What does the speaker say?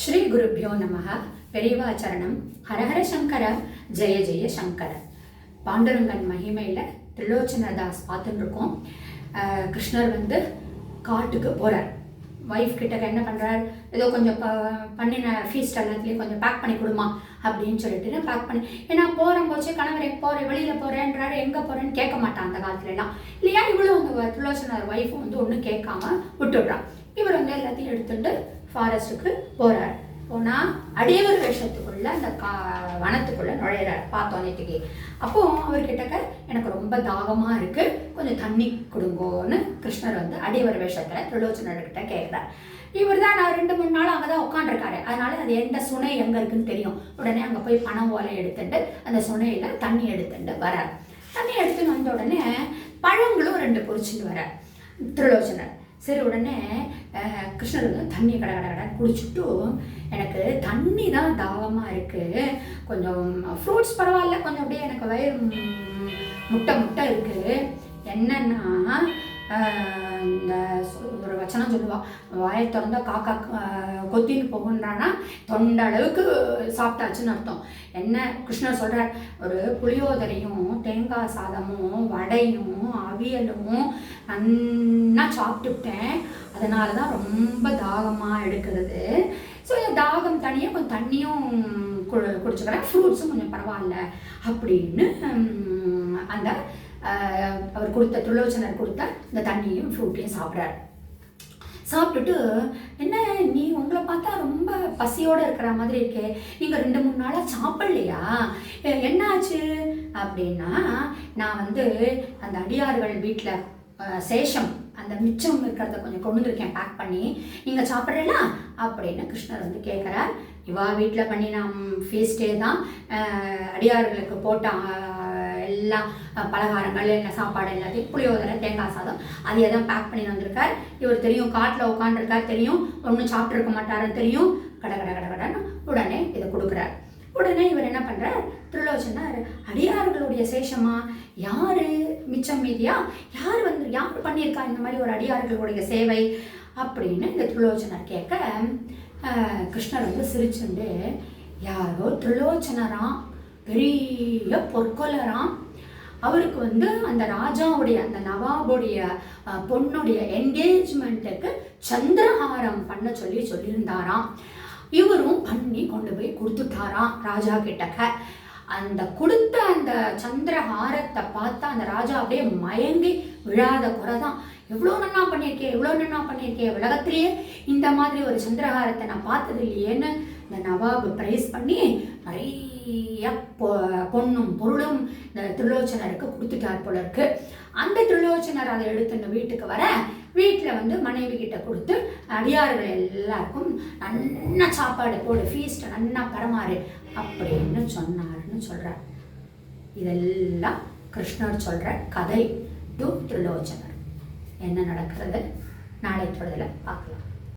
ஸ்ரீ குருப்பியோ நமக பெரியவாச்சரணம் ஹரஹர சங்கர. ஜெய ஜெய சங்கர. பாண்டுரங்கன் மகிமையில் திரிலோச்சனதாஸ் பார்த்துட்டு இருக்கோம் கிருஷ்ணர் வந்து காட்டுக்கு போகிறார் ஒய்ஃப் கிட்ட என்ன பண்ணுறார் ஏதோ கொஞ்சம் ப பண்ணின ஃபீஸ்ட் எல்லாத்துலேயும் கொஞ்சம் பேக் பண்ணி கொடுமா அப்படின்னு சொல்லிட்டு பேக் பண்ணி ஏன்னா போகிறேன் போச்சு கணவரை போகிறேன் வெளியில் போகிறேன்றாரு எங்கே போகிறேன்னு கேட்க மாட்டான் அந்த காலத்துலலாம். இல்லையா? இவ்வளோ அந்த திரிலோச்சனர் ஒய்ஃபும் வந்து ஒன்றும் கேட்காம விட்டுடுறான் இவர் வந்து எல்லாத்தையும் எடுத்துட்டு ஃபாரஸ்ட்டுக்கு போகிறார் போனால் அடியவர் வேஷத்துக்குள்ளே அந்த கா வனத்துக்குள்ளே நுழையிறார். பார்த்தோம் நேற்றுக்கு. அப்போ அவர்கிட்டக்க எனக்கு ரொம்ப தாகமாக இருக்குது கொஞ்சம் தண்ணி கொடுங்கோன்னு கிருஷ்ணர் வந்து அடியவர் வேஷத்தில் திருலோச்சனர்கிட்ட கேட்குறார். இவர் தான் நான் ரெண்டு மூணு நாள் அங்கே தான் உட்காந்துருக்காரு அதனால அது எந்த சுனை எங்கே இருக்குன்னு தெரியும். உடனே அங்கே போய் பணம் ஓலை எடுத்துட்டு அந்த சுனையில் தண்ணி எடுத்துட்டு வரார். தண்ணி எடுத்துன்னு வந்த உடனே பழங்களும் ரெண்டு பொறிச்சுட்டு வரார். திருலோச்சனர் சரி உடனே கிருஷ்ணர் வந்து தண்ணி கடை கடை கடை குடிச்சுட்டு எனக்கு தண்ணி தான் தாகமாக இருக்குது கொஞ்சம் ஃப்ரூட்ஸ் பரவாயில்ல கொஞ்சம் அப்படியே எனக்கு வயிறு முட்டை முட்டை இருக்குது என்னன்னா இந்த சொ- சொல்லுவாள் வாயை திறந்தா காக்கா கொத்தின்னு போகுன்றானா தொண்ட அளவுக்கு சாப்பிட்டாச்சுன்னு அர்த்தம். என்ன கிருஷ்ணர் சொல்கிறார் ஒரு புளியோதரையும் தேங்காய் சாதமும் வடையும் அவியலும் நன்னா சாப்பிட்டுட்டேன் அதனால தான் ரொம்ப தாகமாக எடுக்கிறது. ஸோ தாகம் தனியாக கொஞ்சம் தண்ணியும் கு குடிச்சுக்கிறேன். ஃப்ரூட்ஸும் கொஞ்சம் பரவாயில்ல அப்படின்னு அந்த அவர் கொடுத்த துளோச்சனர் கொடுத்த இந்த தண்ணியும் ஃப்ரூட்டையும் சாப்பிட்றாரு. சாப்பிட்டுட்டு என்ன நீ உங்களை பார்த்தா ரொம்ப பசியோடு இருக்கிற மாதிரி இருக்கே. நீங்கள் ரெண்டு மூணு நாளாக சாப்பிட்லையா? என்னாச்சு? என்ன ஆச்சு அப்படின்னா நான் வந்து அந்த அடியார்கள் வீட்டில் சேஷம் அந்த மிச்சம் இருக்கிறத கொஞ்சம் கொண்டு வந்திருக்கேன் பேக் பண்ணி. நீங்கள் சாப்பிட்றீங்களா? அப்படின்னு கிருஷ்ணர் வந்து கேட்குறார். இவா வீட்டில் பண்ணி நான் ஃபீஸ்டே தான் அடியார்களுக்கு போட்டான் எல்லாம் பலகாரங்கள் என்ன சாப்பாடு எல்லாத்தையும் புளியோதரை தேங்காய் சாதம் அதையே தான் பேக் பண்ணி வந்திருக்கார். இவர் தெரியும் காட்டில் உட்காந்துருக்கார் தெரியும். ஒன்றும் சாப்பிட்ருக்க மாட்டாருன்னு தெரியும். கட கட கட கடன்னு உடனே இதை கொடுக்குறார். உடனே இவர் என்ன பண்ணுறார் திருலோச்சனார் அடியார்களுடைய சேஷமா? யார்? மிச்சம் மீதியா? யார் வந்து யார் பண்ணியிருக்கா இந்த மாதிரி ஒரு அடியார்களுடைய சேவை? அப்படின்னு இந்த திருலோச்சனர் கேட்க கிருஷ்ணர் வந்து சிரிச்சுண்டு யாரோ திருலோச்சனராம் பெரிய பொற்கொலராம் அவருக்கு வந்து அந்த ராஜாவுடைய அந்த நவாபுடைய பொண்ணுடைய என்கேஜ்மெண்ட்டுக்கு சந்திரஹாரம் பண்ண சொல்லி சொல்லியிருந்தாராம். இவரும் பண்ணி கொண்டு போய் கொடுத்துட்டாராம் ராஜா கிட்டக்க. அந்த கொடுத்த அந்த சந்திரஹாரத்தை பார்த்தா அந்த ராஜா அப்படியே மயங்கி விழாத குறை தான் எவ்வளோ நன்னா பண்ணியிருக்கேன் எவ்வளோ நன்னா பண்ணியிருக்கேன் உலகத்திலேயே இந்த மாதிரி ஒரு சந்திரஹாரத்தை நான் பார்த்தது இல்லையேன்னு இந்த நவாபு ப்ரைஸ் பண்ணி நிறைய பொ- பொண்ணும் பொருளும் இந்த திருலோச்சனருக்கு கொடுத்துட்டார் போல இருக்கு. அந்த திருலோச்சனர் அதை எடுத்துன்னு வீட்டுக்கு வர வீட்டில் வந்து மனைவி கிட்ட கொடுத்து அடியார்கள் எல்லாருக்கும் நல்லா சாப்பாடு போடு ஃபீஸ்ட் நல்லா பரமாறு அப்படின்னு சொன்னார்னு சொல்றார். இதெல்லாம் கிருஷ்ணர் சொல்ற கதை. டு திருலோச்சனர். என்ன நடக்கிறது? நாளை தொடர்ல பார்க்கலாம்.